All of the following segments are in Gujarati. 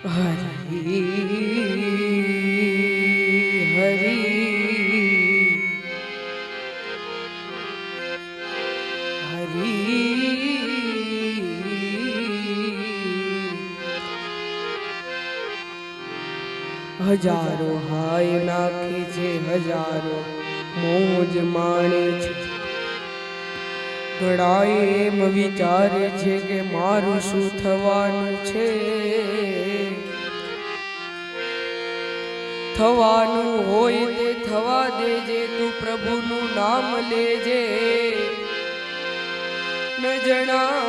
હરી હરી હરી હજારો હાય નાખે છે હજારો મોજ માણે છે. ઘણાએ એમ વિચારે છે કે મારું શું થવાનું છે? થવાનું હોય તે થવા દેજે, તું પ્રભુનું નામ લેજે. ન જણાયું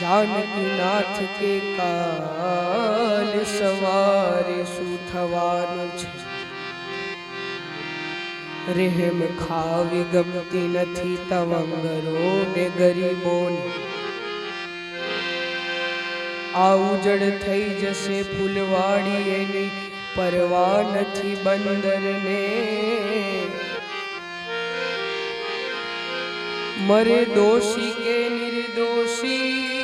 જાનકી નાથ કે કાલ સવારે શું થવાનું છે? રહેમ ખાવી ગમતી નથી તવંગરો ને ગરીબોને. આ ઉજળ થઈ જશે ફૂલવાડી એની પરવા નથી બંદરને. મરે દોષી કે નિર્દોષી?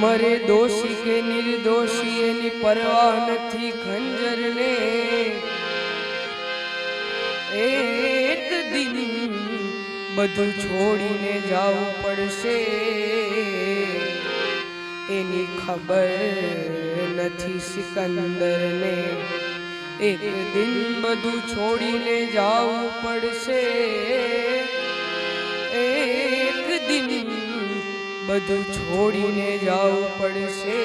મરે દોષી કે નિર્દોષી એની પરવા નથી ખંજરને. એક દિન બધું છોડીને જવું પડશે. એની ખબર નથી સિકંદરને. એક દિન બધું છોડીને જવું પડશે. બધું છોડીને જવું પડશે.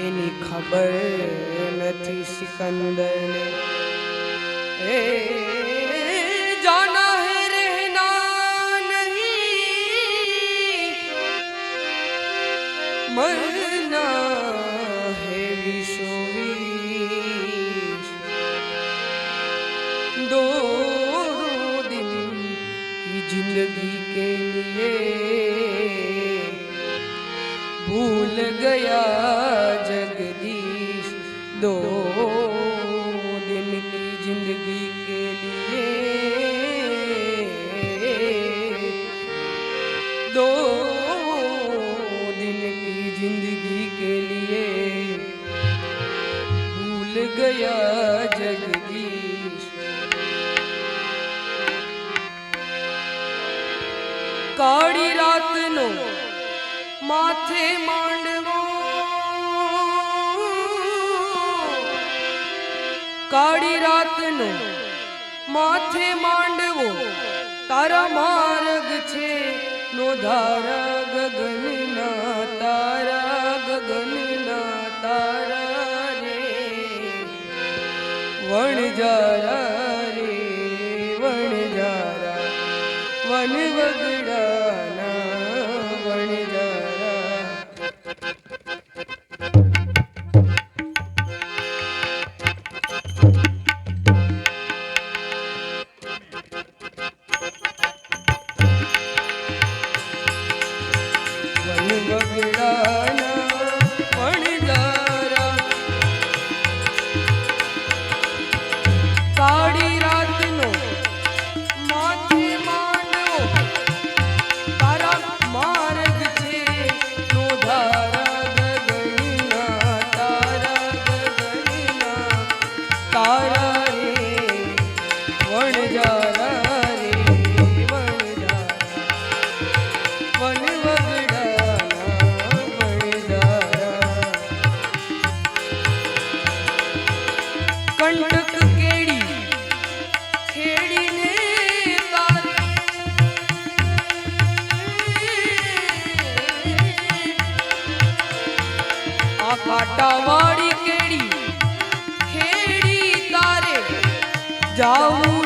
એની ખબર નથી સિકંદરને. એ હે રહેના નહીં. के लिए भूल गया जगदीश दो કાળી રાતનો માથે માંડવો. કાળી રાતનો માથે માંડવો, તારા માર્ગ છે નો ધારા ગગનના તારા ગગનના તારા રે. વણજારા રે વણજારા વન કંટક કેડી આ કાંટાવાળી કેડી ખેડી તારે. જાવું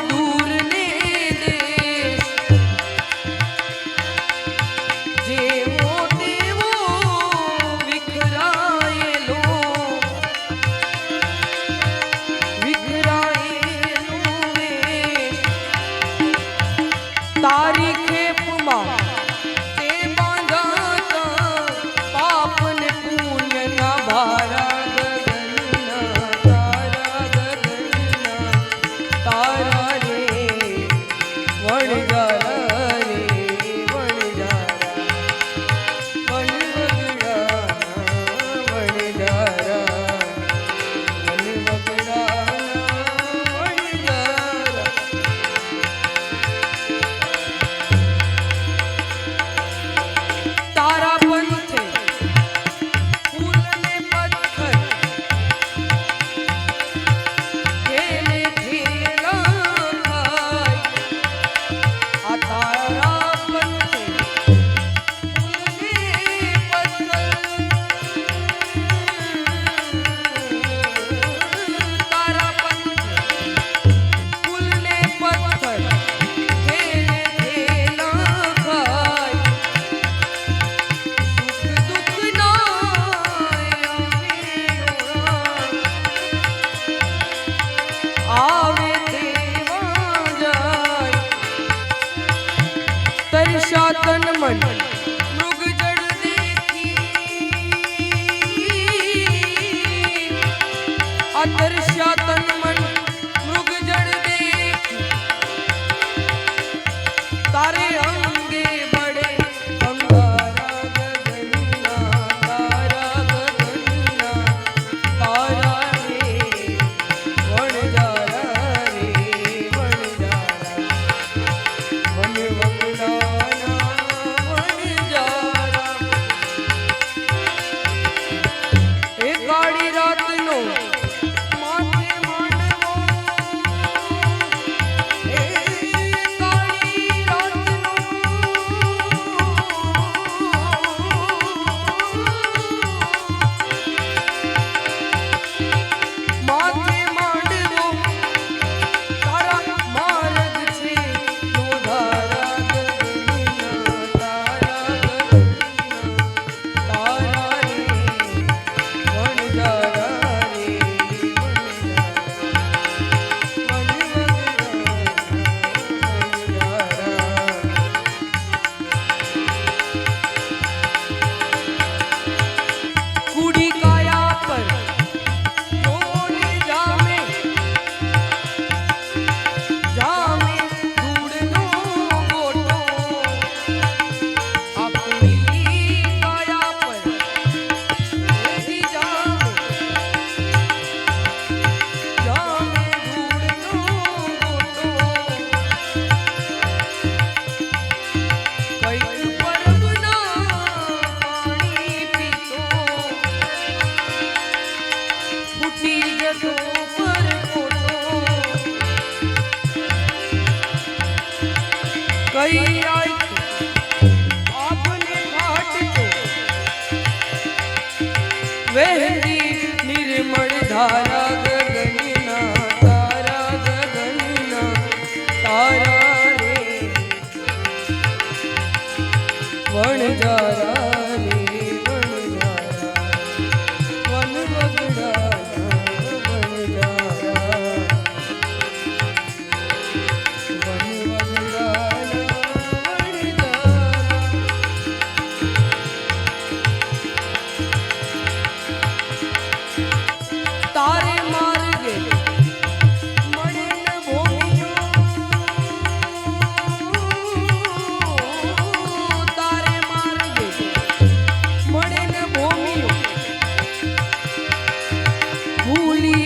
கையா ஊழி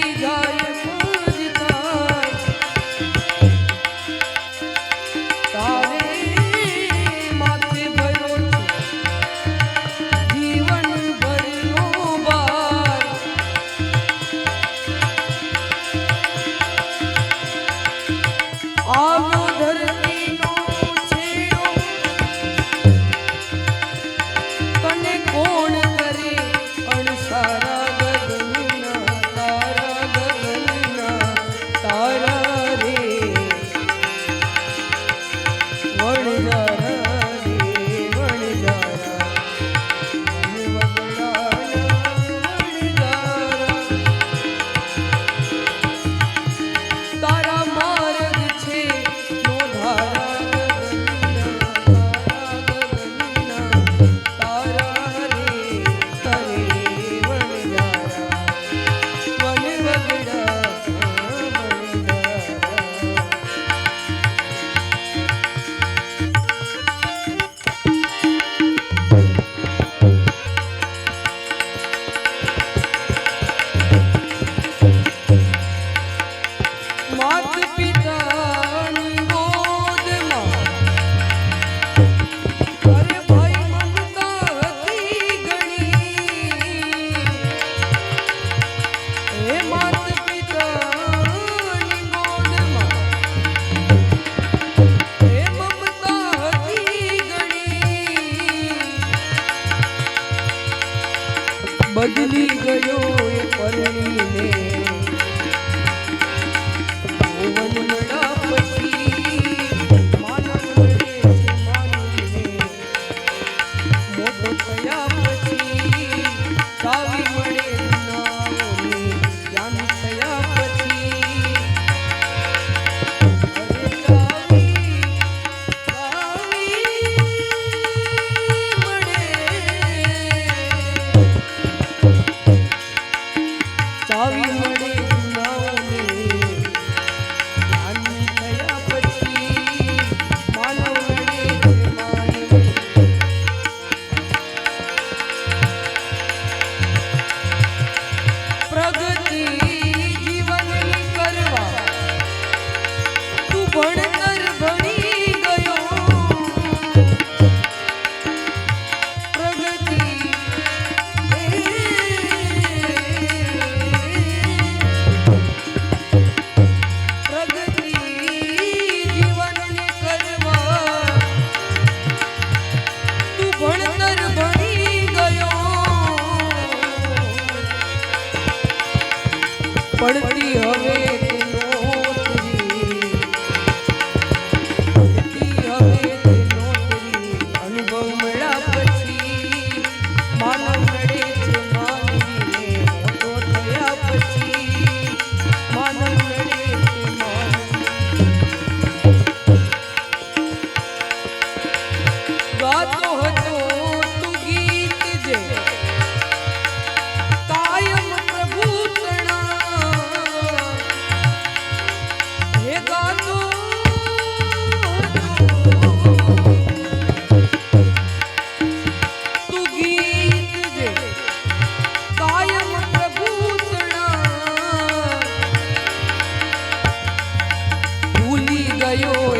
тобою.